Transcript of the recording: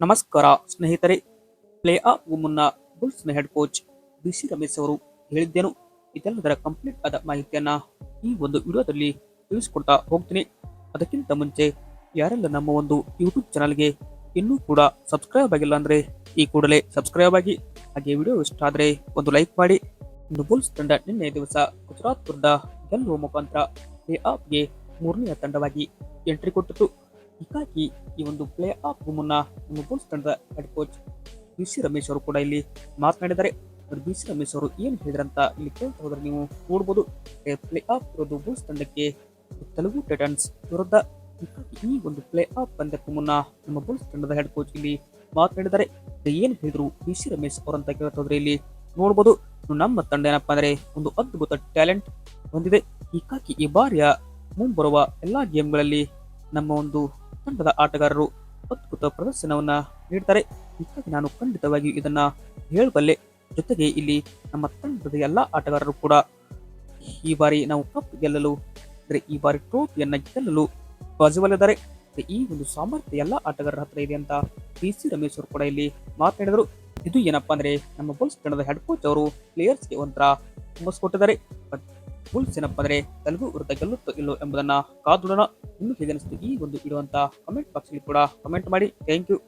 ನಮಸ್ಕಾರ ಸ್ನೇಹಿತರೆ. ಪ್ಲೇ ಆಫ್ಗೂ ಮುನ್ನ ಬುಲ್ಸ್ನ head coach B C Ramesh ಅವರು ಹೇಳಿದ್ದೇನು. ಇದೆಲ್ಲದರ ಕಂಪ್ಲೀಟ್ ಆದ ಮಾಹಿತಿಯನ್ನ ಈ ಒಂದು ವಿಡಿಯೋದಲ್ಲಿ ತಿಳಿಸ್ಕೊಡ್ತಾ ಹೋಗ್ತೀನಿ. ಅದಕ್ಕಿಂತ ಮುಂಚೆ ಯಾರೆಲ್ಲ ನಮ್ಮ ಒಂದು ಯೂಟ್ಯೂಬ್ ಚಾನಲ್ಗೆ ಇನ್ನೂ ಕೂಡ ಸಬ್ಸ್ಕ್ರೈಬ್ ಆಗಿಲ್ಲ ಅಂದ್ರೆ ಈ ಕೂಡಲೇ ಸಬ್ಸ್ಕ್ರೈಬ್ ಆಗಿ, ಹಾಗೆ ವಿಡಿಯೋ ಇಷ್ಟ ಆದರೆ ಒಂದು ಲೈಕ್ ಮಾಡಿ. ಇನ್ನು ಬುಲ್ಸ್ ತಂಡ ನಿನ್ನೆ ದಿವಸ ಗುಜರಾತ್ ವಿರುದ್ಧ ಗೆಲ್ಲುವ ಮುಖಾಂತರ ಪ್ಲೇ ಆಫ್ಗೆ ಮೂರನೆಯ ತಂಡವಾಗಿ ಎಂಟ್ರಿ ಕೊಟ್ಟಿತು. ಹೀಗಾಗಿ ಈ ಒಂದು ಪ್ಲೇ ಆಫ್ ಮುನ್ನ ನಮ್ಮ ಬುಲ್ಸ್ ತಂಡದ head coach B C Ramesh ಅವರು ಕೂಡ ಇಲ್ಲಿ ಮಾತನಾಡಿದ್ದಾರೆ. ಬಿ ಸಿ ರಮೇಶ್ ಅವರು ಏನು ಹೇಳಿದ್ರಂತ ಇಲ್ಲಿ ಕೇಳ್ತಾ ಹೋದ್ರೆ ನೀವು ನೋಡ್ಬೋದು. ಪ್ಲೇ ಆಫ್ ಇರೋದು ಬುಲ್ಸ್ ತಂಡಕ್ಕೆ ತೆಲುಗು ಟೈಟನ್ಸ್ ವಿರುದ್ಧ. ಈ ಒಂದು ಪ್ಲೇ ಆಫ್ ಪಂದ್ಯಕ್ಕೂ ಮುನ್ನ ನಮ್ಮ ಬುಲ್ಸ್ ತಂಡದ ಹೆಡ್ ಕೋಚ್ ಇಲ್ಲಿ ಮಾತನಾಡಿದ್ದಾರೆ. ಏನು ಹೇಳಿದ್ರು ಬಿ ಸಿ ರಮೇಶ್ ಅವರಂತ ಕೇಳ್ತಾ ಹೋದ್ರೆ ಇಲ್ಲಿ ನೋಡ್ಬೋದು. ನಮ್ಮ ತಂಡ ಏನಪ್ಪಾ ಅಂದ್ರೆ ಒಂದು ಅದ್ಭುತ ಟ್ಯಾಲೆಂಟ್ ಹೊಂದಿದೆ. ಹೀಗಾಗಿ ಈ ಬಾರಿಯ ಮುಂಬರುವ ಎಲ್ಲಾ ಗೇಮ್ಗಳಲ್ಲಿ ನಮ್ಮ ಒಂದು ತಂಡದ ಆಟಗಾರರು ಅದ್ಭುತ ಪ್ರದರ್ಶನವನ್ನ ನೀಡ್ತಾರೆ. ಹೀಗಾಗಿ ನಾನು ಖಂಡಿತವಾಗಿ ಇದನ್ನ ಹೇಳಬಲ್ಲೆ ಜೊತೆಗೆ ಇಲ್ಲಿ ನಮ್ಮ ತಂಡದ ಎಲ್ಲ ಆಟಗಾರರು ಕೂಡ ಈ ಬಾರಿ ನಾವು ಕಪ್ ಗೆಲ್ಲಲು, ಅಂದ್ರೆ ಈ ಬಾರಿ ಟ್ರೋಫಿಯನ್ನ ಗೆಲ್ಲಲು ಬಾಜುವಲ್ಲಿದ್ದಾರೆ ಈ ಒಂದು ಸಾಮರ್ಥ್ಯ ಎಲ್ಲಾ ಆಟಗಾರರ ಹತ್ರ ಇದೆ ಅಂತ ಡಿ ಸಿ ರಮೇಶ್ ಕೂಡ ಇಲ್ಲಿ ಮಾತನಾಡಿದರು. ಇದು ಏನಪ್ಪಾ ಅಂದ್ರೆ ನಮ್ಮ ಬುಲ್ಸ್ ತಂಡದ ಹೆಡ್ ಕೋಚ್ ಅವರು ಪ್ಲೇಯರ್ಸ್ಗೆ ಒಂಥರ ಹುಮ್ಮಸ್ ಕೊಟ್ಟಿದ್ದಾರೆ ಬುಲ್ಸ್ ಏನಪ್ಪಾ ಅಂದ್ರೆ ತೆಲುಗು ವೃತ್ತ ಗೆಲ್ಲುತ್ತೋ ಇಲ್ಲೋ ಎಂಬುದನ್ನ ಕಾದುಡೋಣ. ಇನ್ನು ಹೇಗೆ ಅನಿಸ್ತು ಈ ಒಂದು ಇಡುವಂತಹ ಕಮೆಂಟ್ ಬಾಕ್ಸ್ ಕೂಡ ಕಮೆಂಟ್ ಮಾಡಿ. Thank you